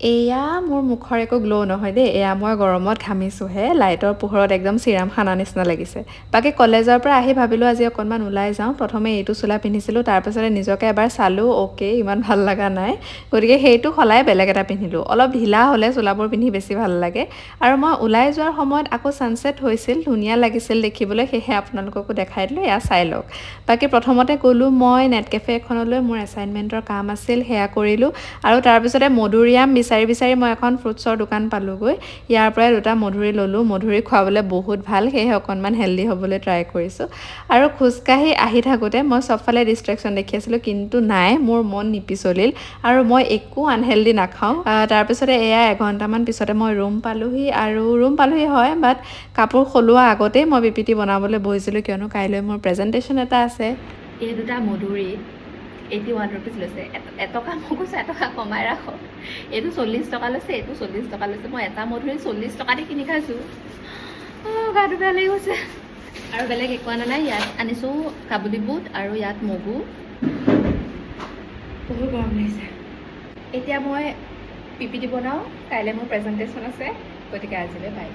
এয়া মোৰ মুখৰ একো গ্ল' নহয় দেই। এয়া মই গৰমত ঘামিছোঁহে। লাইটৰ পোহৰত একদম চিৰাম খানা নিচিনা লাগিছে। বাকী কলেজৰ পৰা আহি ভাবিলোঁ আজি অকণমান ওলাই যাওঁ। প্ৰথমে এইটো চোলা পিন্ধিছিলোঁ তাৰপাছতে নিজকে এবাৰ চালোঁ। অ'কে ইমান ভাল লগা নাই। গতিকে সেইটো সলাই বেলেগ এটা পিন্ধিলোঁ। অলপ ঢিলা হ'লে চোলাবোৰ পিন্ধি বেছি ভাল লাগে। আৰু মই ওলাই যোৱাৰ সময়ত আকৌ ছানছেট হৈছিল। ধুনীয়া লাগিছিল দেখিবলৈ। সেয়েহে আপোনালোককো দেখাই দিলোঁ। এয়া চাই লওক। বাকী প্ৰথমতে গ'লোঁ মই নেট কেফে এখনলৈ মোৰ এছাইনমেণ্টৰ কাম আছিল। সেয়া কৰিলোঁ। আৰু তাৰপিছতে মধুৰিআম বিচাৰি বিচাৰি মই এখন ফ্ৰুটছৰ দোকান পালোঁগৈ। ইয়াৰ পৰাই দুটা মধুৰি ল'লোঁ। মধুৰি খুৱাবলৈ বহুত ভাল সেয়েহে অকণমান হেল্ডি হ'বলৈ ট্ৰাই কৰিছোঁ। আৰু খোজকাঢ়ি আহি থাকোঁতে মই চবফালে ডিষ্ট্ৰেকশ্যন দেখি আছিলোঁ কিন্তু নাই মোৰ মন নিপিচলিল আৰু মই একো আনহেল্ডি নাখাওঁ। তাৰপিছতে এয়া এঘণ্টামান পিছতে মই ৰুম পালোঁহি আৰু ৰুম পালোঁহি হয় বাট কাপোৰ সলোৱা আগতেই মই পি পি টি বনাবলৈ বহিছিলোঁ কিয়নো কাইলৈ মোৰ প্ৰেজেণ্টেশ্যন এটা আছে। এই দুটা মধুৰিত এইটি ওৱান ৰুপিজ লৈছে। এট- এটকা মই কৈছোঁ এটকা কমাই ৰাখক। এইটো চল্লিছ টকা লৈছে এইটো চল্লিছ টকা লৈছে। মই এটা মধুৰি চল্লিছ টকা দি কিনি খাইছোঁ। অঁ, গাটো বেয়া লাগি গৈছে। আৰু বেলেগ একো আনা নাই। ইয়াত আনিছোঁ কাবুলী বুট আৰু ইয়াত মগু। বহুত গৰম লাগিছে। এতিয়া মই পি পি টি বনাওঁ। কাইলৈ মোৰ প্ৰেজেণ্টেশ্যন আছে। গতিকে আজিলৈ বাই